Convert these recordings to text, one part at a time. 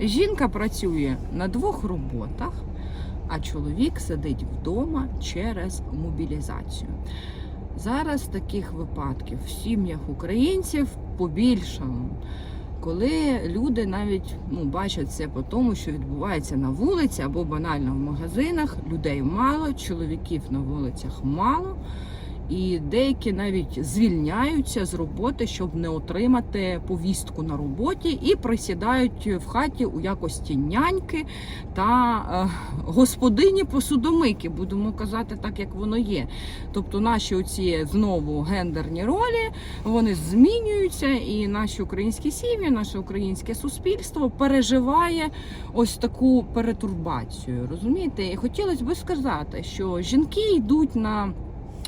Жінка працює на двох роботах, а чоловік сидить вдома через мобілізацію. Зараз таких випадків в сім'ях українців побільшало. Коли люди навіть ну, бачать це по тому, що відбувається на вулиці або банально в магазинах, людей мало, чоловіків на вулицях мало, і деякі навіть звільняються з роботи, щоб не отримати повістку на роботі, і присідають в хаті у якості няньки та е, господині посудомики, будемо казати так, як воно є. Тобто наші оці знову гендерні ролі вони змінюються, і наші українські сім'ї, наше українське суспільство переживає ось таку перетурбацію. Розумієте? І хотілося би сказати, що жінки йдуть на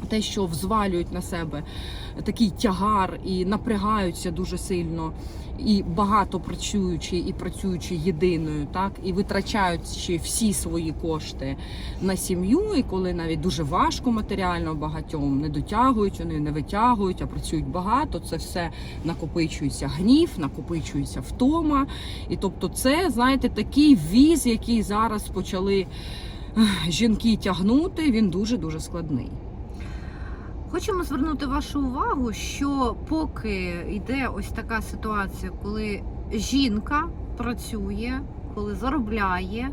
те, що взвалюють на себе такий тягар і напрягаються дуже сильно, і багато працюючи, і працюючи єдиною, так і витрачаючи всі свої кошти на сім'ю, і коли навіть дуже важко матеріально багатьом не дотягують, вони не витягують, а працюють багато. Це все накопичується гнів, накопичується втома. І тобто, це знаєте такий віз, який зараз почали жінки тягнути. Він дуже дуже складний. Хочемо звернути вашу увагу, що поки йде ось така ситуація, коли жінка працює, коли заробляє,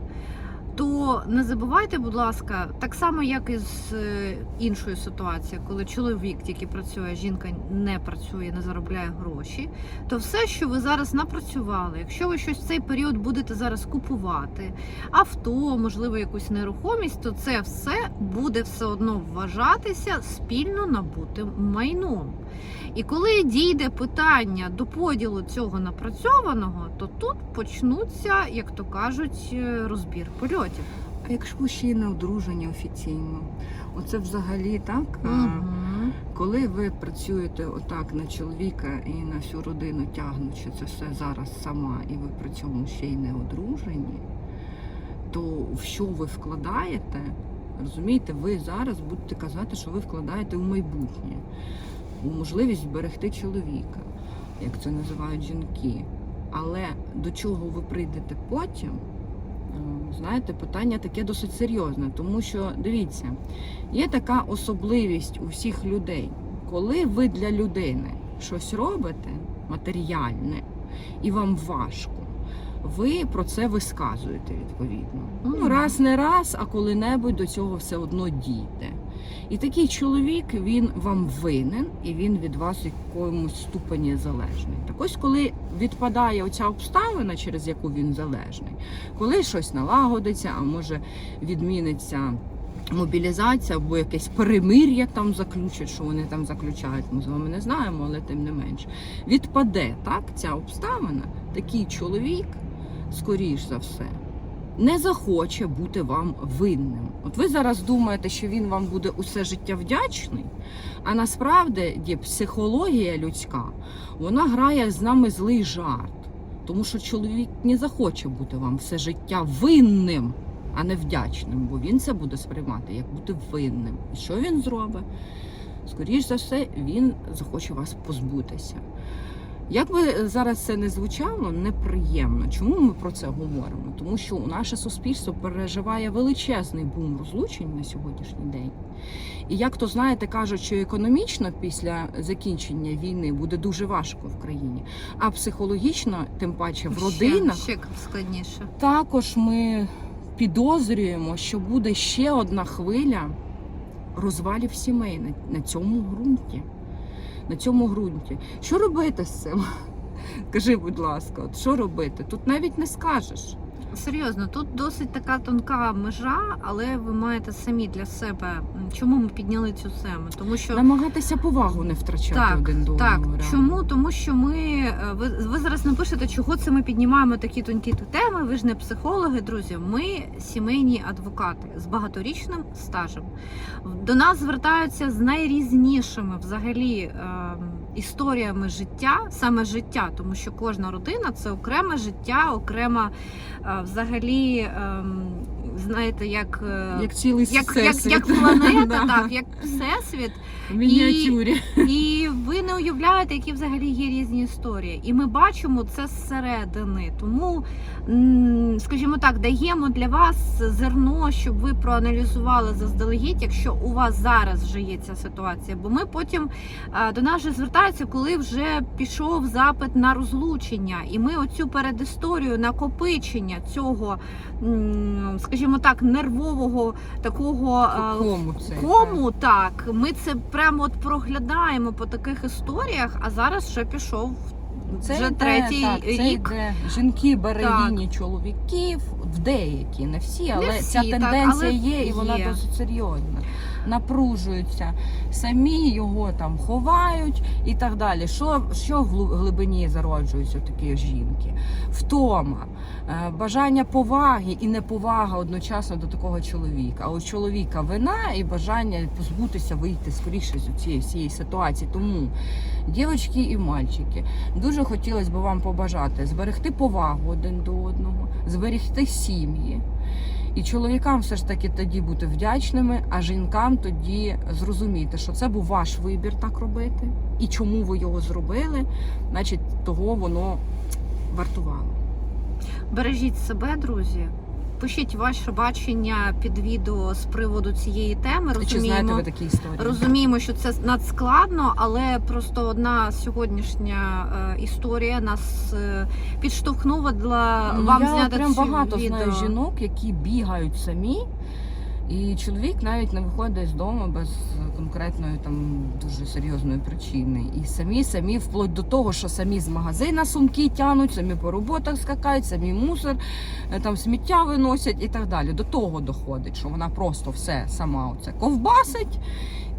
то не забувайте, будь ласка, так само, як і з е, іншою ситуацією, коли чоловік тільки працює, жінка не працює, не заробляє гроші, то все, що ви зараз напрацювали, якщо ви щось в цей період будете зараз купувати, авто, можливо, якусь нерухомість, то це все буде все одно вважатися спільно набутим майном. І коли дійде питання до поділу цього напрацьованого, то тут почнуться, як то кажуть, е, розбір польотів. А якщо ви ще й не одружені офіційно, оце взагалі так. Мгм. Коли ви працюєте отак на чоловіка і на всю родину тягнучи це все зараз сама, і ви при цьому ще й не одружені, то в що ви вкладаєте, розумієте, ви зараз будете казати, що ви вкладаєте у майбутнє, можливість зберегти чоловіка, як це називають жінки. Але до чого ви прийдете потім? е, Знаєте, питання таке досить серйозне, тому що дивіться, є така особливість у всіх людей, коли ви для людини щось робите матеріальне і вам важко, ви про це висказуєте відповідно. Ну, раз не раз, а коли-небудь до цього все одно дійде. І такий чоловік він вам винен, і він від вас якомусь ступені залежний. Так ось, коли відпадає оця обставина, через яку він залежний, коли щось налагодиться, а може відміниться мобілізація або якесь перемир'я там заключать, що вони там заключають. Ми з вами не знаємо, але тим не менш. Відпаде так ця обставина, такий чоловік, скоріш за все, не захоче бути вам винним. От ви зараз думаєте, що він вам буде усе життя вдячний, а насправді психологія людська, вона грає з нами злий жарт. Тому що чоловік не захоче бути вам все життя винним, а не вдячним, бо він це буде сприймати як бути винним. І що він зробить? Скоріш за все, він захоче вас позбутися. Як би зараз це не звучало, неприємно. Чому ми про це говоримо? Тому що наше суспільство переживає величезний бум розлучень на сьогоднішній день. І як то знаєте, кажуть, що економічно після закінчення війни буде дуже важко в країні, а психологічно, тим паче в родинах, ще, ще складніше. також ми підозрюємо, що буде ще одна хвиля розвалів сімей на, на цьому ґрунті. На цьому ґрунті. Що робити з цим? Кажи, будь ласка, от що робити? Тут навіть не скажеш. Серйозно, тут досить така тонка межа, але ви маєте самі для себе. Чому ми підняли цю тему? Тому що Намагатися повагу не втрачати Так, один до Так, одного. реально. чому? Тому що ми е, ви, ви зараз напишете, чого це ми піднімаємо такі тонкі теми. Ви ж не психологи, друзі. Ми сімейні адвокати з багаторічним стажем. До нас звертаються з найрізнішими взагалі е, історіями життя, саме життя, тому що кожна родина це окреме життя, окрема е, взагалі. ем, знаєте, як. е, Як цілий як, як, як планета, Да. так, як всесвіт, В мініатюрі. і ви не уявляєте, які взагалі є різні історії. І ми бачимо це зсередини. Тому, скажімо так, даємо для вас зерно, щоб ви проаналізували заздалегідь, якщо у вас зараз вже є ця ситуація. Бо ми потім е, до нас же звертаються, коли вже пішов запит на розлучення, і ми оцю передісторію накопичення цього, м, скажімо так, нервового такого. е, Кому це? Кому так? Ми це прямо от проглядаємо по таких історіях, а зараз ще пішов Це вже йде, третій так, це рік. йде. Жінки берегині чоловіків, в деякі, не всі, але всі, ця так, тенденція але є, і вона досить серйозна. Напружуються, самі його там ховають і так далі. Що, що в глибині зароджуються такі жінки? Втома, е, бажання поваги і неповага одночасно до такого чоловіка. А у чоловіка вина і бажання позбутися, вийти скоріше з цієї всієї ситуації. Тому, дівчатки і мальчики, Дуже хотілося б вам побажати зберегти повагу один до одного, зберегти сім'ї. І чоловікам все ж таки тоді бути вдячними, а жінкам тоді зрозуміти, що це був ваш вибір так робити, і чому ви його зробили, значить, того воно вартувало. Бережіть себе, друзі. Пишіть ваше бачення під відео з приводу цієї теми. Чи знаєте ви такі історії? розуміємо, що це надскладно, але просто одна сьогоднішня е, історія нас е, підштовхнула для Ну, вам я зняти прям цю багато відео. знаю жінок, які бігають самі, і чоловік навіть не виходить з дому без конкретної там дуже серйозної причини. І самі, самі, вплоть до того, що самі з магазина сумки тянуть, самі по роботах скакають, самі мусор, е, там сміття виносять і так далі. До того доходить, що вона просто все сама оце ковбасить,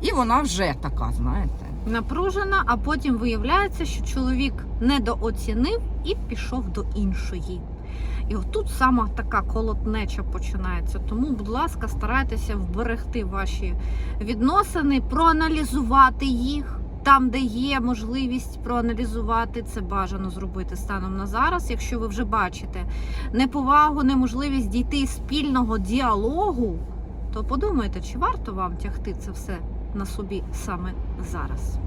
і вона вже така, знаєте. напружена, а потім виявляється, що чоловік недооцінив і пішов до іншої. І отут сама така колотнеча починається. Тому, будь ласка, старайтеся вберегти ваші відносини, проаналізувати їх. Там, де є можливість проаналізувати, це бажано зробити станом на зараз. Якщо ви вже бачите неповагу, неможливість дійти спільного діалогу, то подумайте, чи варто вам тягти це все на собі саме зараз.